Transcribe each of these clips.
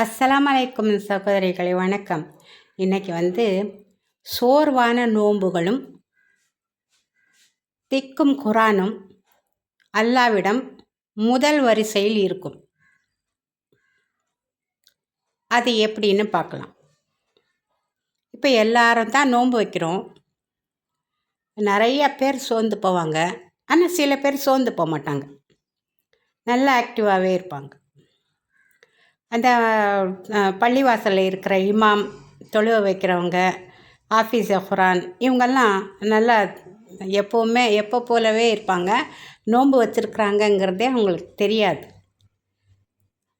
அஸ்லாம் அலைக்கும் சகோதரிகளை வணக்கம். இன்றைக்கி வந்து சோர்வான நோன்புகளும் திக்கும் குரானும் அல்லாவிடம் முதல் வரிசையில் இருக்கும். அது எப்படின்னு பார்க்கலாம். இப்போ எல்லாரும் தான் நோன்பு வைக்கிறோம். நிறைய பேர் சோர்ந்து போவாங்க. ஆனால் சில பேர் சோர்ந்து போக மாட்டாங்க. நல்லா ஆக்டிவாகவே இருப்பாங்க. அந்த பள்ளிவாசலில் இருக்கிற இமாம் தொழுவ வைக்கிறவங்க ஆஃபீஸ் அஃப்ரான் இவங்கெல்லாம் நல்லா எப்போவுமே எப்போ போலவே இருப்பாங்க. நோன்பு வச்சுருக்குறாங்கங்கிறதே அவங்களுக்கு தெரியாது.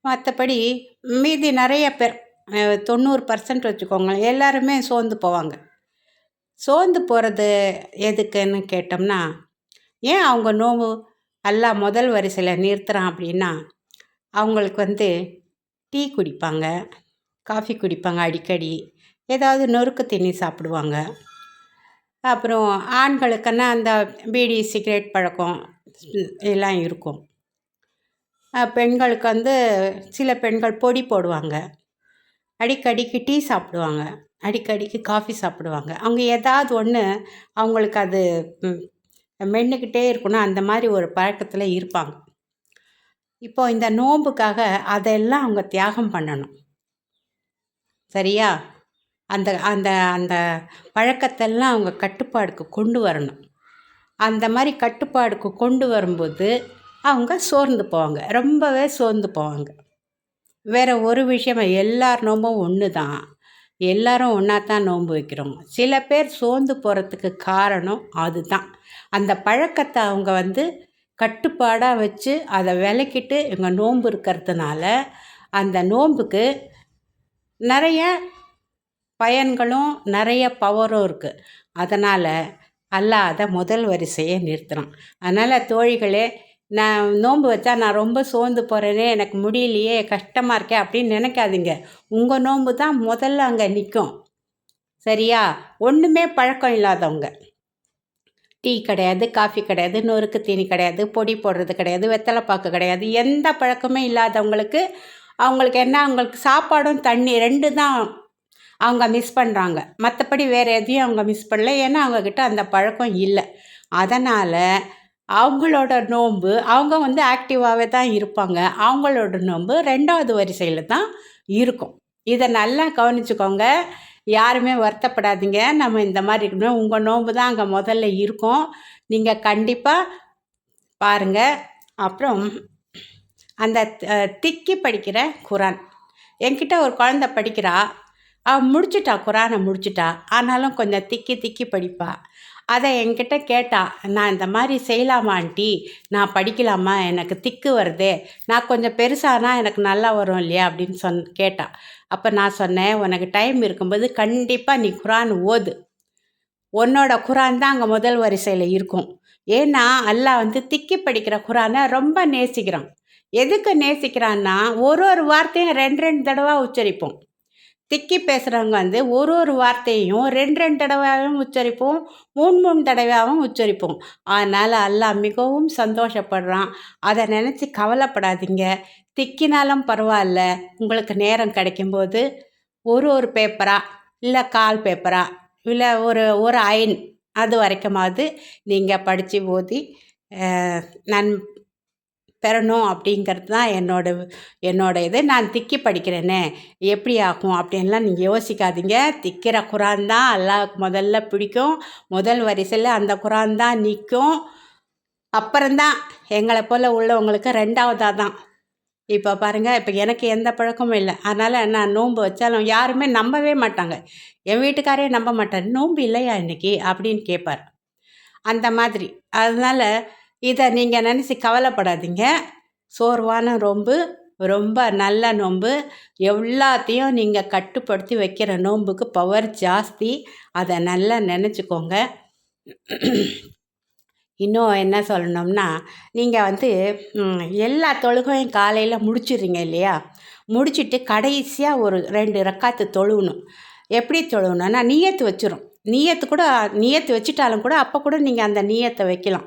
மற்றபடி மீதி நிறைய பேர் தொண்ணூறு பர்சன்ட் வச்சுக்கோங்களேன் எல்லாருமே சோர்ந்து போவாங்க. சோர்ந்து போகிறது எதுக்குன்னு கேட்டோம்னா ஏன் அவங்க நோவு எல்லாம் முதல் வரிசையில் நிறுத்துகிறான் அப்படின்னா அவங்களுக்கு வந்து டீ குடிப்பாங்க காஃபி குடிப்பாங்க அடிக்கடி. ஏதாவது நொறுக்கு தண்ணி சாப்பிடுவாங்க. அப்புறம் ஆண்களுக்குன்னா அந்த பீடி சிகரெட் பழக்கம் எல்லாம் இருக்கும். பெண்களுக்கு வந்து சில பெண்கள் பொடி போடுவாங்க. அடிக்கடிக்கு டீ சாப்பிடுவாங்க. அடிக்கடிக்கு காஃபி சாப்பிடுவாங்க. அவங்க ஏதாவது ஒன்று அவங்களுக்கு அது மென்னுக்கிட்டே இருக்கணும் அந்த மாதிரி ஒரு பழக்கத்தில் இருப்பாங்க. இப்போ இந்த நோன்புக்காக அதெல்லாம் அவங்க தியாகம் பண்ணணும். சரியா? அந்த அந்த அந்த பழக்கத்தெல்லாம் அவங்க கட்டுப்பாடுக்கு கொண்டு வரணும். அந்த மாதிரி கட்டுப்பாடுக்கு கொண்டு வரும்போது அவங்க சோர்ந்து போவாங்க. ரொம்பவே சோர்ந்து போவாங்க. வேறு ஒரு விஷயம் எல்லார் நோம்பும் ஒன்று தான் எல்லாரும் ஒன்றா தான் நோன்பு வைக்கிறோம். சில பேர் சோர்ந்து போகிறதுக்கு காரணம் அதுதான். அந்த பழக்கத்தை அவங்க வந்து கட்டுப்பாடாக வச்சு அதை விளக்கிட்டு இவங்க நோன்பு இருக்கிறதுனால அந்த நோன்புக்கு நிறைய பயன்களும் நிறைய பவரும் இருக்குது அதனால் அல்லாஹ் அதை முதல் வரிசையை நிறுத்துகிறான் அதனால் தோழிகளே நான் நோன்பு வச்சா நான் ரொம்ப சோர்ந்து போகிறேனே எனக்கு முடியலையே கஷ்டமாக இருக்கே அப்படின்னு நினைக்காதீங்க. உங்கள் நோன்பு தான் முதல்ல அங்கே நிற்கும் சரியா? ஒன்றுமே பழக்கம் இல்லாதவங்க. டீ கிடையாது காஃபி கிடையாது நொறுக்கு தீனி கிடையாது பொடி போடுறது கிடையாது வெத்தலைப்பாக்கு கிடையாது. எந்த பழக்கமே இல்லாதவங்களுக்கு அவங்களுக்கு என்ன அவங்களுக்கு சாப்பாடும் தண்ணி ரெண்டு தான் அவங்க மிஸ் பண்ணுறாங்க மற்றபடி வேறு எதையும் அவங்க மிஸ் பண்ணல. ஏன்னா அவங்கக்கிட்ட அந்த பழக்கம் இல்லை. அதனால் அவங்களோட நோன்பு அவங்க வந்து ஆக்டிவாகவே தான் இருப்பாங்க. அவங்களோட நோன்பு ரெண்டாவது வரிசையில் தான் இருக்கும். இதை நல்லா கவனிச்சுக்கோங்க. யாருமே வருத்தப்படாதீங்க. நம்ம இந்த மாதிரி இருக்கணும். உங்கள் நோன்பு தான் அங்கே முதல்ல இருக்கும். நீங்கள் கண்டிப்பாக பாருங்கள் அப்புறம் அந்த திக்கி படிக்கிற குரான். என்கிட்ட ஒரு குழந்த படிக்கிறா. அவள் முடிச்சிட்டா குரானை முடிச்சிட்டா. ஆனாலும் கொஞ்சம் திக்கி திக்கி படிப்பாள் அதை என்கிட்ட கேட்டா நான் இந்த மாதிரி செய்யலாமா ஆண்டி? நான் படிக்கலாமா? எனக்கு திக்கு வருதே. நான் கொஞ்சம் பெருசானா எனக்கு நல்லா வரும் இல்லையா? அப்படின்னு சொன் கேட்டா. அப்போ நான் சொன்னேன் உனக்கு டைம் இருக்கும்போது கண்டிப்பாக நீ குரான் ஓது. உன்னோட குரான் தான் அங்கே முதல் வரிசையில் இருக்கும். ஏன்னா அல்லாஹ் வந்து திக்கி படிக்கிற குரானை ரொம்ப நேசிக்கிறான். எதுக்கு நேசிக்கிறான்னா ஒரு ஒரு வார்த்தையும் ரெண்டு ரெண்டு தடவை உச்சரிப்போம். திக்கி பேசுகிறவங்க வந்து ஒரு ஒரு வார்த்தையையும் ரெண்டு ரெண்டு தடவையாகவும் உச்சரிப்போம் மூணு மூணு தடவையாகவும் உச்சரிப்போம். அதனால் அல்லாஹ் மிகவும் சந்தோஷப்படுறான். அதை நினச்சி கவலைப்படாதீங்க. திக்கினாலும் பரவாயில்ல. உங்களுக்கு நேரம் கிடைக்கும்போது ஒரு ஒரு பேப்பராக இல்லை கால் பேப்பராக இல்லை ஒரு ஒரு அயன் அது வரைக்குமாவது நீங்கள் படித்து ஓதி நன் பெறணும் அப்படிங்கிறது தான் என்னோட என்னோட இது. நான் திக்கி படிக்கிறேனே எப்படி ஆகும் அப்படின்லாம் நீங்கள் யோசிக்காதீங்க. திக்கிற குரான் தான் அல்லாஹ்வுக்கு முதல்ல பிடிக்கும். முதல் வரிசையில் அந்த குரான் தான் நிற்கும். அப்புறம்தான் எங்களை போல் உள்ளவங்களுக்கு ரெண்டாவதாக தான். இப்போ பாருங்கள் இப்போ எனக்கு எந்த பழக்கமும் இல்லை. அதனால் நான் நோன்பு வச்சாலும் யாருமே நம்பவே மாட்டாங்க. என் வீட்டுக்காரே நம்ப மாட்டார். நோன்பு இல்லையா இன்னைக்கு? அப்படின்னு கேட்பார். அந்த மாதிரி. அதனால் இதை நீங்கள் நினச்சி கவலைப்படாதீங்க. சோர்வான நோன்பு ரொம்ப நல்ல நோன்பு. எல்லாத்தையும் நீங்கள் கட்டுப்படுத்தி வைக்கிற நோன்புக்கு பவர் ஜாஸ்தி. அதை நல்லா நினச்சிக்கோங்க. இன்னும் என்ன சொல்லணும்னா நீங்கள் வந்து எல்லா தொழுகையும் காலையில் முடிச்சிடுறீங்க இல்லையா? முடிச்சுட்டு கடைசியாக ஒரு ரெண்டு ரக்காத்து தொழுவணும். எப்படி தொழுவணும்னா நீயத்து வச்சிரும். நீயத்து கூட நீயத்து வச்சிட்டாலும் கூட அப்போ கூட நீங்கள் அந்த நீயத்தை வைக்கலாம்.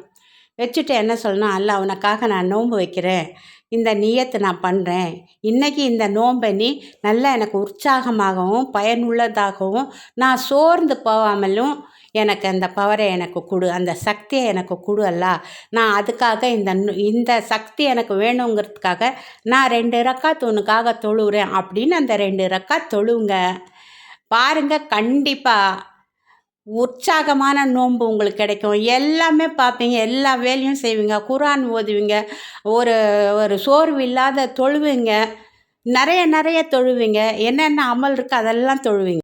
வச்சுட்டு என்ன சொல்லணும்? அல்ல உனக்காக நான் நோன்பு வைக்கிறேன். இந்த நியத்தை நான் பண்ணுறேன் இன்றைக்கி இந்த நோன்பை நீ நல்லா எனக்கு உற்சாகமாகவும் பயனுள்ளதாகவும் நான் சோர்ந்து போகாமலும் எனக்கு அந்த பவரை எனக்கு கொடு. அந்த சக்தியை எனக்கு கொடு அல்ல. நான் அதுக்காக இந்த இந்த சக்தி எனக்கு வேணுங்கிறதுக்காக நான் ரெண்டு ரக்கா உனக்காக தொழுகிறேன் அப்படின்னு அந்த ரெண்டு ரக்கா தொழுவுங்க. பாருங்கள் கண்டிப்பாக உற்சாகமான நோன்பு உங்களுக்கு கிடைக்கும். எல்லாமே பார்ப்பீங்க எல்லா வேலையும் செய்வீங்க குரான் ஓதுவீங்க ஒரு ஒரு சோர்வு இல்லாத தொழுவீங்க நிறைய நிறைய தொழுவீங்க என்னென்ன அமல் இருக்குது அதெல்லாம் தொழுவீங்க.